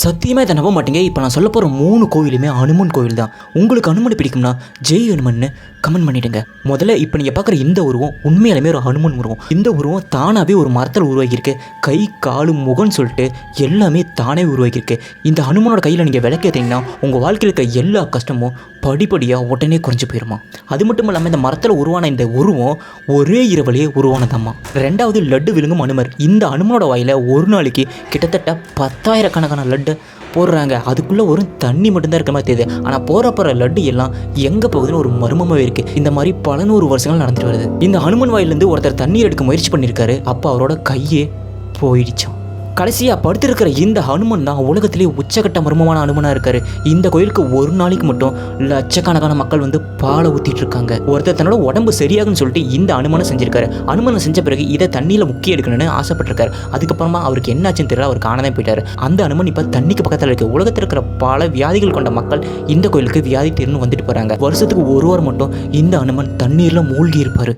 சத்தியமாக இதை நம்ப மாட்டீங்க. இப்போ நான் சொல்ல போகிற மூணு கோவிலுமே அனுமன் கோவில் தான் உங்களுக்கு அனுமனை பிடிக்கும்னா ஜெய் அனுமன்னு கமெண்ட் பண்ணிடுங்க. முதல்ல இப்போ நீங்கள் பார்க்குற இந்த உருவம் உண்மையாலுமே ஒரு ஹனுமன் உருவம். இந்த உருவம் தானாகவே ஒரு மரத்தில் உருவாகியிருக்கு. கை காலு முகம்னு சொல்லிட்டு எல்லாமே தானே உருவாகியிருக்கு. இந்த ஹனுமனோட கையில் நீங்கள் விளக்கேற்றிங்கன்னா உங்கள் வாழ்க்கையில் இருக்க எல்லா கஷ்டமும் படிப்படியாக உடனே குறைஞ்சு போயிருமா. அது மட்டும் இல்லாமல் இந்த மரத்தில் உருவான இந்த உருவம் ஒரே இரவலையே உருவானதாம்மா. ரெண்டாவது லட்டு விழுங்கும் அனுமர். இந்த அனுமனோட வாயில் ஒரு நாளைக்கு கிட்டத்தட்ட பத்தாயிரக்கணக்கான லட்டு போடுறாங்க. அதுக்குள்ளே ஒரு தண்ணி மட்டும்தான் இருக்க மாதிரி தெரியுது. ஆனால் போகிற போகிற லட்டு எல்லாம் எங்கே போகுதுன்னு ஒரு மர்மமாகவே இருக்குது இந்த மாதிரி பல நூறு வருஷங்கள் நடந்துட்டு வருது. இந்த ஹனுமன் வாயிலேருந்து ஒருத்தர் தண்ணீர் எடுக்க முயற்சி பண்ணியிருக்காரு. அப்போ அவரோட கையே போயிடுச்சான் கடைசியாக படுத்திருக்கிற இந்த ஹனுமன் தான் உலகத்திலேயே உச்சக்கட்ட மர்மமான ஹனுமனாக இருக்காரு. இந்த கோயிலுக்கு ஒரு நாளைக்கு மட்டும் லட்சக்கணக்கான மக்கள் வந்து பாலை ஊற்றிட்டு இருக்காங்க. ஒருத்தர் தன்னோட உடம்பு சரியாகுன்னு சொல்லிட்டு இந்த அனுமனை செஞ்சிருக்காரு. அனுமனை செஞ்ச பிறகு இதை தண்ணியில் முக்கிய எடுக்கணும்னு ஆசைப்பட்டிருக்காரு. அதுக்கப்புறமா அவருக்கு என்னாச்சுன்னு தெரியல அவர் காணாதான் போயிட்டார். அந்த அனுமன் இப்போ தண்ணிக்கு பக்கத்தில் இருக்கு உலகத்தில் இருக்கிற பல வியாதிகள் கொண்ட மக்கள் இந்த கோயிலுக்கு வியாதி தீர்னு வந்துட்டு போகிறாங்க வருஷத்துக்கு ஒரு வாரம் மட்டும் இந்த அனுமன் தண்ணீரில் மூழ்கி இருப்பார்.